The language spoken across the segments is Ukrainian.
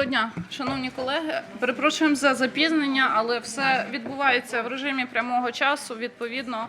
Доброго дня, шановні колеги. Перепрошуємо за запізнення, але все відбувається в режимі прямого часу. Відповідно,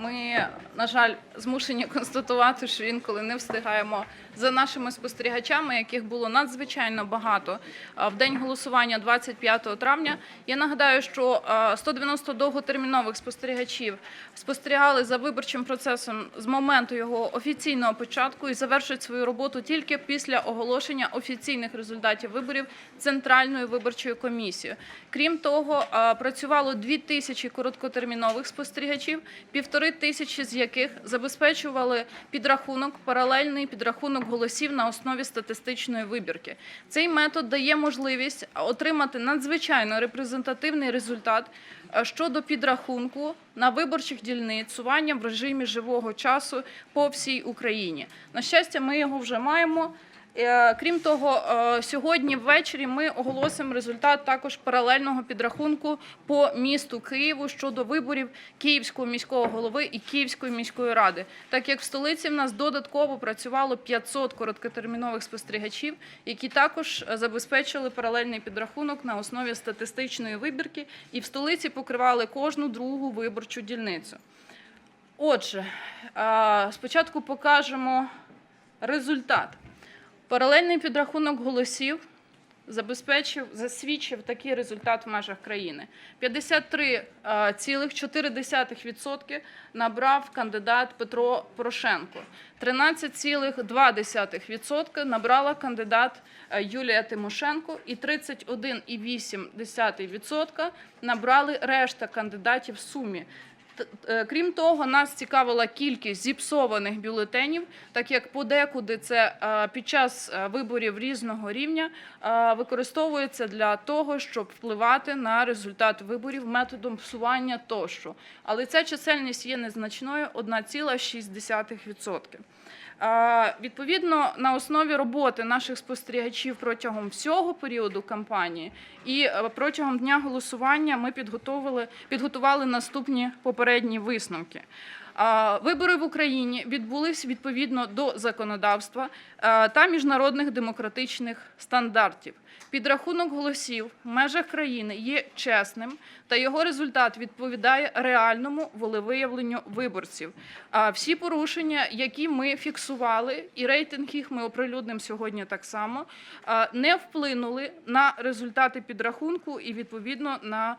ми, на жаль, змушені констатувати, що інколи не встигаємо за нашими спостерігачами, яких було надзвичайно багато в день голосування 25 травня. Я нагадаю, що а, 190 довготермінових спостерігачів спостерігали за виборчим процесом з моменту його офіційного початку і завершують свою роботу тільки після оголошення офіційних результатів виборів Центральною виборчою комісією. Крім того, працювало 2 тисячі короткотермінових спостерігачів, півтори тисячі з яких забезпечували підрахунок, паралельний підрахунок голосів на основі статистичної вибірки. Цей метод дає можливість отримати надзвичайно репрезентативний результат е, щодо підрахунку на виборчих дільницювання в режимі живого часу по всій Україні. На щастя, ми його вже маємо. Е, Крім того, е, сьогодні ввечері ми оголосимо результат також паралельного підрахунку по місту Києву щодо виборів Київського міського голови і Київської міської ради. Так як в столиці в нас додатково працювало 500 короткотермінових спостерігачів, які також е, забезпечили паралельний підрахунок на основі статистичної вибірки, і в столиці покривали кожну другу виборчу дільницю. Отже, спочатку покажемо результат. Паралельний підрахунок голосів забезпечив, засвідчив такий результат в межах країни. 53,4% набрав кандидат Петро Порошенко. 13,2% набрала кандидат е, Юлія Тимошенко і 31,8% набрали решта кандидатів в сумі. Е, Крім того, нас цікавила кількість зіпсованих бюлетенів, так як подекуди це е, під час е, виборів різного рівня використовується для того, щоб впливати на результат виборів методом псування тощо. Але ця чисельність є незначною 1,6%. Е, Відповідно, на основі роботи наших спостерігачів протягом всього періоду кампанії і протягом дня голосування ми підготували наступні попередні висновки. Вибори в Україні відбулись відповідно до законодавства е, та міжнародних демократичних стандартів. Підрахунок голосів в межах країни є чесним, та його результат відповідає реальному волевиявленню виборців. Всі порушення, які ми фіксували, і рейтинг їх ми оприлюднимо сьогодні так само, не вплинули на результати підрахунку і відповідно на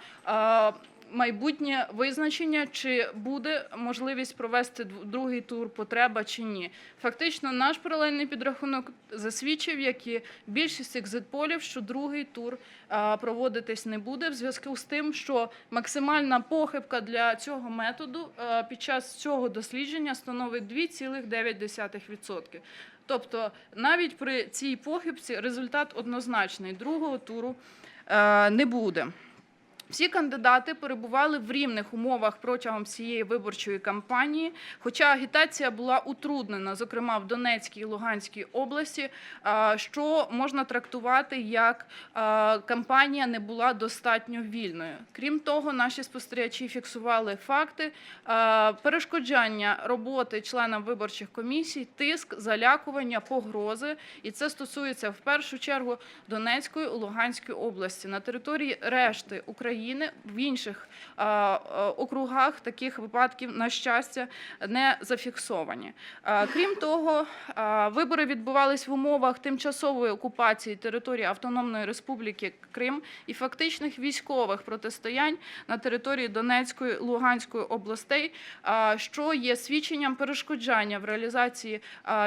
майбутнє визначення, чи буде можливість провести другий тур потреба чи ні. Фактично, наш паралельний підрахунок засвідчив, як і більшість екзитполів, що другий тур проводитись не буде в зв'язку з тим, що максимальна похибка для цього методу під час цього дослідження становить 2,9%. Тобто навіть при цій похибці результат однозначний. Другого туру не буде. Всі кандидати перебували в рівних умовах протягом всієї виборчої кампанії, хоча агітація була утруднена, зокрема в Донецькій і Луганській області, що можна трактувати як кампанія не була достатньо вільною. Крім того, наші спостерігачі фіксували факти перешкоджання роботи членам виборчих комісій, тиск, залякування, погрози, і це стосується в першу чергу Донецької і Луганської області. На території решти України в інших а, а, округах таких випадків, на щастя, не зафіксовані. Крім того, вибори відбувались в умовах тимчасової окупації території Автономної Республіки Крим і фактичних військових протистоянь на території Донецької Луганської областей, що є свідченням перешкоджання в реалізації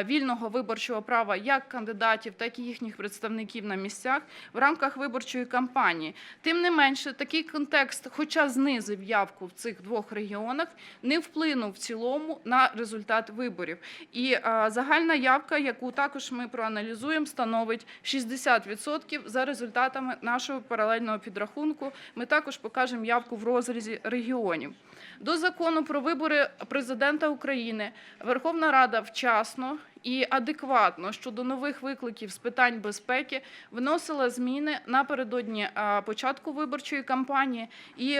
вільного виборчого права як кандидатів, так і їхніх представників на місцях в рамках виборчої кампанії. Тим не менше, такий контекст, хоча знизив явку в цих двох регіонах, не вплинув в цілому на результат виборів. І а, загальна явка, яку також ми проаналізуємо, становить 60% за результатами нашого паралельного підрахунку. Ми також покажемо явку в розрізі регіонів. До закону про вибори президента України Верховна Рада вчасно і адекватно щодо нових викликів з питань безпеки вносила зміни напередодні початку виборчої кампанії і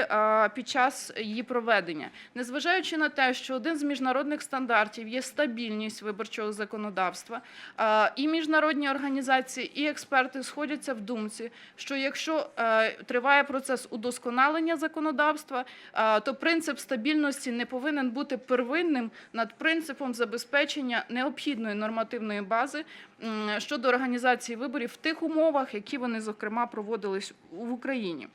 під час її проведення, незважаючи на те, що один з міжнародних стандартів є стабільність виборчого законодавства, і міжнародні організації, і експерти сходяться в думці, що якщо е, триває процес удосконалення законодавства, е, то принцип стабільності не повинен бути первинним над принципом забезпечення необхідної нормативної бази щодо організації виборів в тих умовах, які вони зокрема проводились в Україні.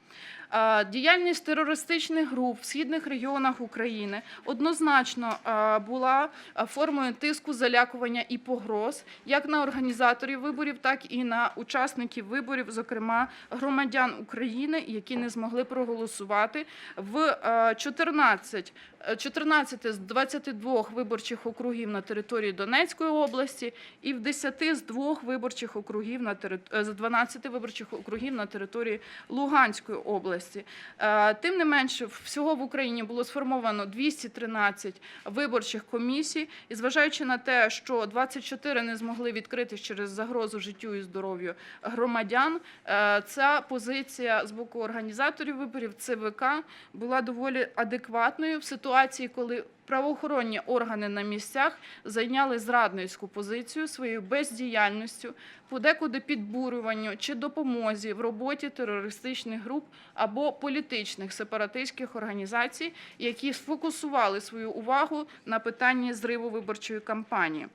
Е, Діяльність терористичних груп в східних регіонах України однозначно е, була е, формою тиску, залякування і погроз як на організаторів виборів, так і на учасників виборів, зокрема громадян України, які не змогли проголосувати в е, 14, е, 14 з 22 виборчих округів на території Донецької області і в 10 з двох виборчих округів на терит- е, з 12 виборчих округів на території Луганської області. Е, Тим не менше, всього в Україні було сформовано 213 виборчих комісій, і зважаючи на те, що 24 не змогли відкритись через загрозу життю і здоров'ю громадян, е, ця позиція з боку організаторів виборів ЦВК була доволі адекватною в ситуації, коли правоохоронні органи на місцях зайняли зрадницьку позицію своєю бездіяльністю, подекуди підбурюванню чи допомозі в роботі терористичних груп або політичних сепаратистських організацій, які сфокусували свою увагу на питанні зриву виборчої кампанії.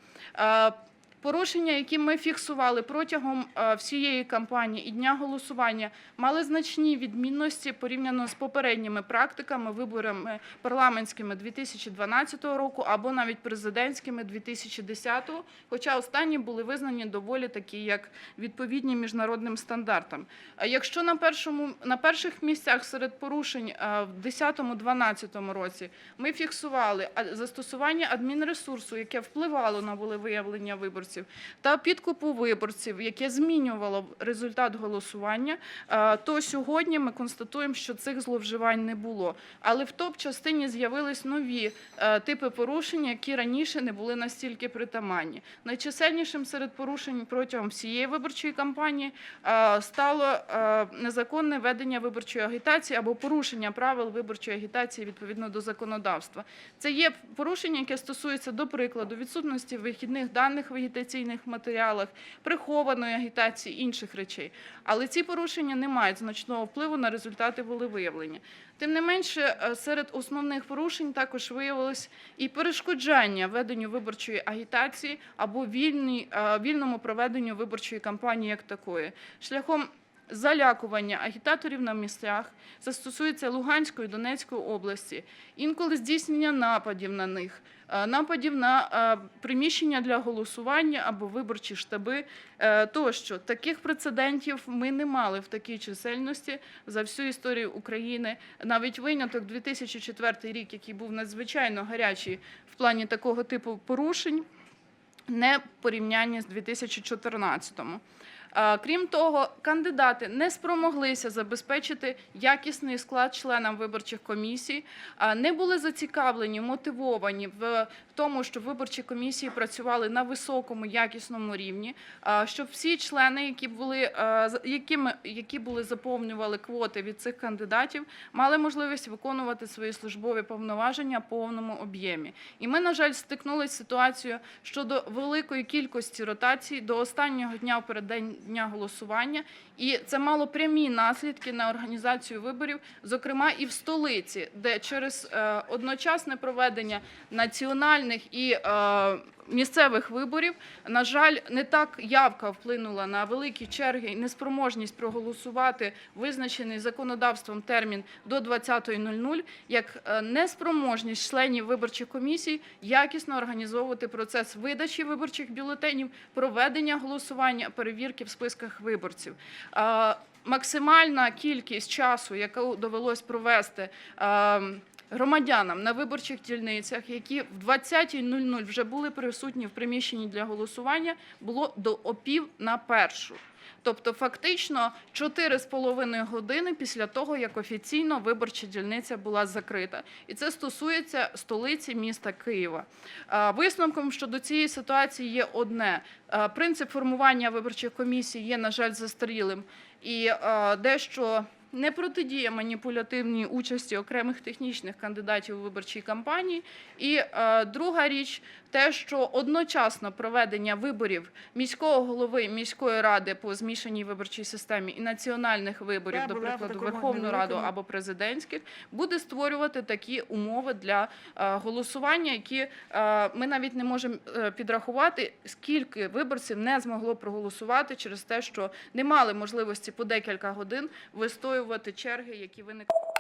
Порушення, які ми фіксували протягом е, всієї кампанії і дня голосування, мали значні відмінності порівняно з попередніми практиками, виборами парламентськими 2012 року або навіть президентськими 2010, хоча останні були визнані доволі такі, як відповідні міжнародним стандартам. Якщо на першому на перших місцях серед порушень е, в 2010-2012 році ми фіксували застосування адмінресурсу, яке впливало на волевиявлення виборців, та підкупу виборців, яке змінювало результат голосування, е, то сьогодні ми констатуємо, що цих зловживань не було. Але в топ-частині з'явились нові е, типи порушень, які раніше не були настільки притаманні. Найчисельнішим серед порушень протягом всієї виборчої кампанії е, стало незаконне ведення виборчої агітації або порушення правил виборчої агітації відповідно до законодавства. Це є порушення, яке стосується, до прикладу, відсутності вихідних даних в агітаційних матеріалах, прихованої агітації інших речей. Але ці порушення не мають значного впливу на результати волевиявлення. Тим не менше, е, серед основних порушень також виявилось і перешкоджання веденню виборчої агітації або вільній, е, вільному проведенню виборчої кампанії як такої, шляхом залякування агітаторів на місцях, це стосується Луганської, Донецької області, інколи здійснення нападів на них, е, нападів на е, приміщення для голосування або виборчі штаби е, тощо. Таких прецедентів ми не мали в такій чисельності за всю історію України. Навіть виняток 2004 рік, який був надзвичайно гарячий в плані такого типу порушень, не в порівнянні з 2014-му. Крім того, кандидати не спромоглися забезпечити якісний склад членам виборчих комісій, не були зацікавлені, мотивовані в тому, щоб виборчі комісії працювали на високому якісному рівні, щоб всі члени, які були якими які були заповнювали квоти від цих кандидатів, мали можливість виконувати свої службові повноваження в повному об'ємі. І ми, на жаль, стикнулися з ситуацією щодо великої кількості ротацій до останнього дня в переддень дня голосування, і це мало прямі наслідки на організацію виборів, зокрема і в столиці, де через е, одночасне проведення національних і е, місцевих виборів, на жаль, не так явка вплинула на великі черги і неспроможність проголосувати визначений законодавством термін до 20.00, як е, неспроможність членів виборчих комісій якісно організовувати процес видачі виборчих бюлетенів, проведення голосування, перевірки в списках виборців. Е, Максимальна кількість часу, яку довелось провести е, громадянам на виборчих дільницях, які в 20.00 вже були присутні в приміщенні для голосування, було до опів на першу. Тобто, фактично 4,5 години після того, як офіційно виборча дільниця була закрита, і це стосується столиці міста Києва. Висновком щодо цієї ситуації є одне: принцип формування виборчих комісій є, на жаль, застарілим і дещо не протидіє маніпулятивній участі окремих технічних кандидатів у виборчій кампанії. І е, друга річ, те, що одночасно проведення виборів міського голови міської ради по змішаній виборчій системі і національних виборів, до прикладу, Верховну Раду або президентських, буде створювати такі умови для е, голосування, які е, ми навіть не можемо е, підрахувати, скільки виборців не змогло проголосувати через те, що не мали можливості по декілька годин вистоювати черги, які виникли.